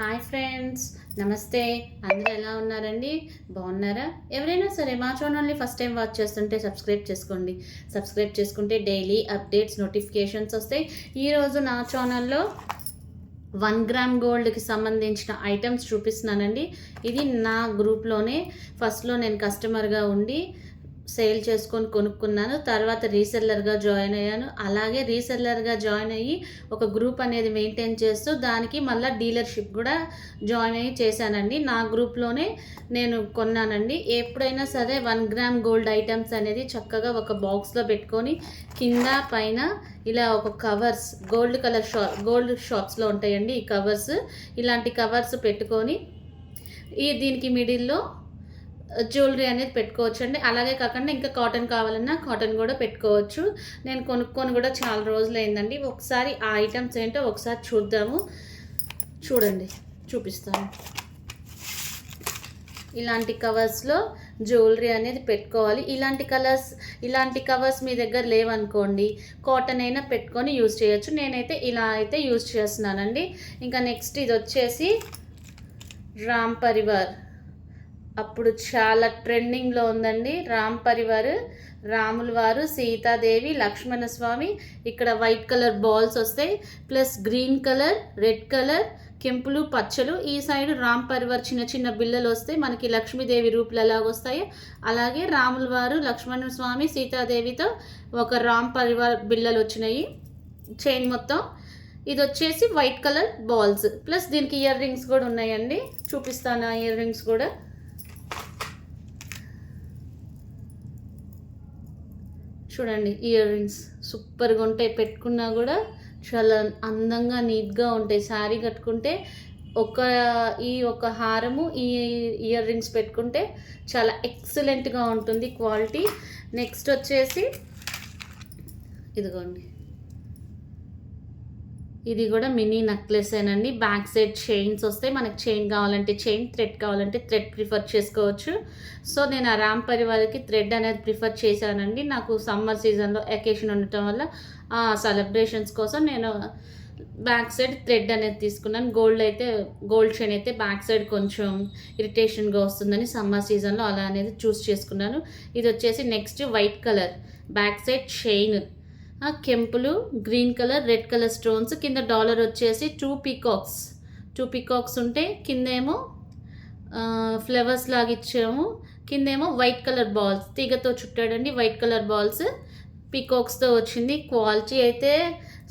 Hi friends నమస్తే. అందరూ ఎలా ఉన్నారండి? బాగున్నారా? ఎవరైనా సరే మా ఛానల్ని ఫస్ట్ టైం వాచ్ చేస్తుంటే సబ్స్క్రైబ్ చేసుకోండి. సబ్స్క్రైబ్ చేసుకుంటే డైలీ అప్డేట్స్ నోటిఫికేషన్స్ వస్తాయి. ఈరోజు నా ఛానల్లో వన్ గ్రామ్ గోల్డ్కి సంబంధించిన ఐటమ్స్ చూపిస్తున్నానండి. ఇది నా గ్రూప్లోనే ఫస్ట్లో నేను కస్టమర్గా ఉండి సేల్ చేసుకొని కొనుక్కున్నాను. తర్వాత రీసెల్లర్గా జాయిన్ అయ్యాను. అలాగే రీసెల్లర్గా జాయిన్ అయ్యి ఒక గ్రూప్ అనేది మెయింటైన్ చేస్తూ దానికి మళ్ళీ డీలర్షిప్ కూడా జాయిన్ అయ్యి చేశానండి. నా గ్రూప్లోనే నేను కొన్నానండి. ఎప్పుడైనా సరే వన్ గ్రామ్ గోల్డ్ ఐటమ్స్ అనేది చక్కగా ఒక బాక్స్లో పెట్టుకొని కింద పైన ఇలా ఒక కవర్స్ గోల్డ్ కలర్ షా గోల్డ్ షాప్స్లో ఉంటాయండి ఈ కవర్స్. ఇలాంటి కవర్స్ పెట్టుకొని ఈ దీనికి మిడిల్లో జ్యువెలరీ అనేది పెట్టుకోవచ్చు అండి అలాగే కాకుండా ఇంకా కాటన్ కావాలన్నా కాటన్ కూడా పెట్టుకోవచ్చు. నేను కొనుక్కొని కూడా చాలా రోజులు అయిందండి ఒకసారి ఆ ఐటమ్స్ ఏంటో ఒకసారి చూద్దాము. చూడండి చూపిస్తాను. ఇలాంటి కవర్స్లో జ్యువెలరీ అనేది పెట్టుకోవాలి. ఇలాంటి కలర్స్ ఇలాంటి కవర్స్ మీ దగ్గర లేవనుకోండి కాటన్ అయినా పెట్టుకొని యూజ్ చేయొచ్చు. నేనైతే ఇలా అయితే యూజ్ చేస్తున్నానండి. ఇంకా నెక్స్ట్ ఇది వచ్చేసి రామ్ పరివార్. అప్పుడు చాలా ట్రెండింగ్లో ఉందండి. రామ్ పరివార్ రాముల వారు సీతాదేవి లక్ష్మణ స్వామి. ఇక్కడ వైట్ కలర్ బాల్స్ వస్తాయి. Plus green colour red colour కెంపులు పచ్చలు. ఈ సైడ్ రామ్ పరివార్ చిన్న చిన్న బిల్లలు వస్తాయి. మనకి లక్ష్మీదేవి రూపులు ఎలాగ అలాగే రాముల వారు లక్ష్మణ స్వామి సీతాదేవితో ఒక రామ్ పరివార్ బిల్లలు వచ్చినాయి. చైన్ మొత్తం. ఇది వచ్చేసి వైట్ కలర్ బాల్స్ ప్లస్ దీనికి ఇయర్ రింగ్స్ కూడా ఉన్నాయండి. చూపిస్తాను ఆ ఇయర్ రింగ్స్ కూడా. చూడండి ఇయర్ రింగ్స్ సూపర్గా ఉంటాయి. పెట్టుకున్నా కూడా చాలా అందంగా నీట్గా ఉంటాయి. శారీ కట్టుకుంటే ఒక ఈ ఒక హారము ఈ ఇయర్ రింగ్స్ పెట్టుకుంటే చాలా ఎక్సలెంట్గా ఉంటుంది క్వాలిటీ. నెక్స్ట్ వచ్చేసి ఇదిగోండి. ఇది కూడా mini necklace back side chains వస్తాయి. మనకి చైన్ కావాలంటే చైన్ థ్రెడ్ కావాలంటే థ్రెడ్ ప్రిఫర్ చేసుకోవచ్చు. సో నేను ఆ రామ్ పరివార్కి థ్రెడ్ అనేది ప్రిఫర్ చేశానండి. నాకు సమ్మర్ సీజన్లో ఎకేషన్ ఉండటం వల్ల ఆ సెలబ్రేషన్స్ కోసం నేను బ్యాక్ సైడ్ థ్రెడ్ అనేది తీసుకున్నాను. గోల్డ్ అయితే గోల్డ్ చైన్ అయితే బ్యాక్ సైడ్ కొంచెం ఇరిటేషన్గా వస్తుందని సమ్మర్ సీజన్లో అలా అనేది చూస్ చేసుకున్నాను. ఇది వచ్చేసి next white colour back side chain కెంపులు green colour red colour stones కింద డాలర్ వచ్చేసి టూ పీకాక్స్. టూ పీకాక్స్ ఉంటే కిందేమో ఫ్లవర్స్ లాగా ఇచ్చాము కిందేమో వైట్ కలర్ బాల్స్. తీగతో చుట్టాడండి వైట్ కలర్ బాల్స్. పీకాక్స్తో వచ్చింది క్వాలిటీ అయితే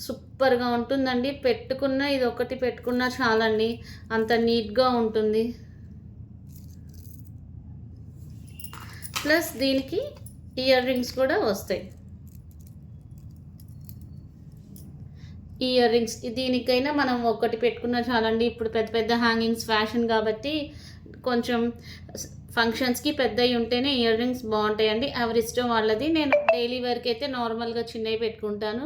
సూపర్గా ఉంటుందండి. పెట్టుకున్న ఇది ఒకటి పెట్టుకున్నా చాలండి. అంత నీట్గా ఉంటుంది. ప్లస్ దీనికి ఇయర్ రింగ్స్ కూడా వస్తాయి. ఇయర్ రింగ్స్ దీనికైనా మనం ఒకటి పెట్టుకున్నా చాలండి. ఇప్పుడు పెద్ద పెద్ద హ్యాంగింగ్స్ ఫ్యాషన్ కాబట్టి కొంచెం ఫంక్షన్స్కి పెద్దవి ఉంటేనే ఇయర్ రింగ్స్ బాగుంటాయండి. ఎవరి ఇష్టం వాళ్ళది. నేను డైలీ వర్క్ అయితే నార్మల్గా చిన్నవి పెట్టుకుంటాను.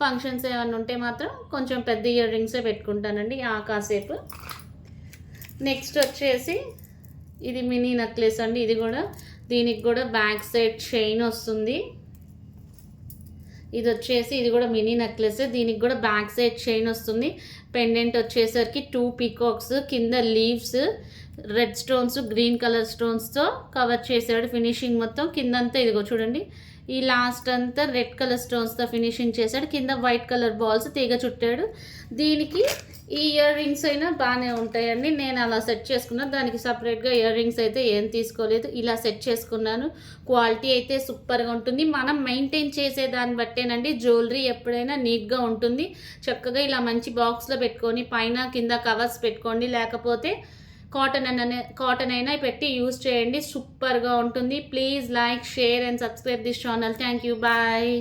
ఫంక్షన్స్ ఏమైనా ఉంటే మాత్రం కొంచెం పెద్ద ఇయర్ రింగ్సే పెట్టుకుంటానండి ఆ కాసేపు. నెక్స్ట్ వచ్చేసి ఇది మినీ నెక్లెస్ అండి. ఇది కూడా దీనికి కూడా బ్యాక్ సైడ్ చైన్ వస్తుంది. ఇది వచ్చేసి ఇది కూడా మినీ నెక్లెస్ దీనికి కూడా బ్యాక్ సైడ్ చైన్ వస్తుంది. పెండెంట్ వచ్చేసరికి టూ పీకాక్స్ కింద leaves red stones green colour స్టోన్స్తో కవర్ చేశాడు ఫినిషింగ్ మొత్తం. కిందంతా ఇదిగో చూడండి. ఈ లాస్ట్ అంతా రెడ్ కలర్ స్టోన్స్తో ఫినిషింగ్ చేశాడు. కింద వైట్ కలర్ బాల్స్ తీగ చుట్టాడు. దీనికి ఈ ఇయర్ రింగ్స్ అయినా బాగానే ఉంటాయండి. నేను అలా సెట్ చేసుకున్నాను దానికి సపరేట్గా ఇయర్ రింగ్స్ అయితే ఏం తీసుకోలేదు. ఇలా సెట్ చేసుకున్నాను. క్వాలిటీ అయితే సూపర్గా ఉంటుంది. మనం మెయింటైన్ చేసే దాన్ని బట్టేనండి. జ్యువెలరీ ఎప్పుడైనా నీట్గా ఉంటుంది. చక్కగా ఇలా మంచి బాక్స్లో పెట్టుకొని పైన కింద కవర్స్ పెట్టుకోండి. లేకపోతే కాటన్ అనే కాటన్ అయినా పెట్టి యూస్ చేయండి. సూపర్గా ఉంటుంది. Please like share and subscribe this channel. Thank you. Bye.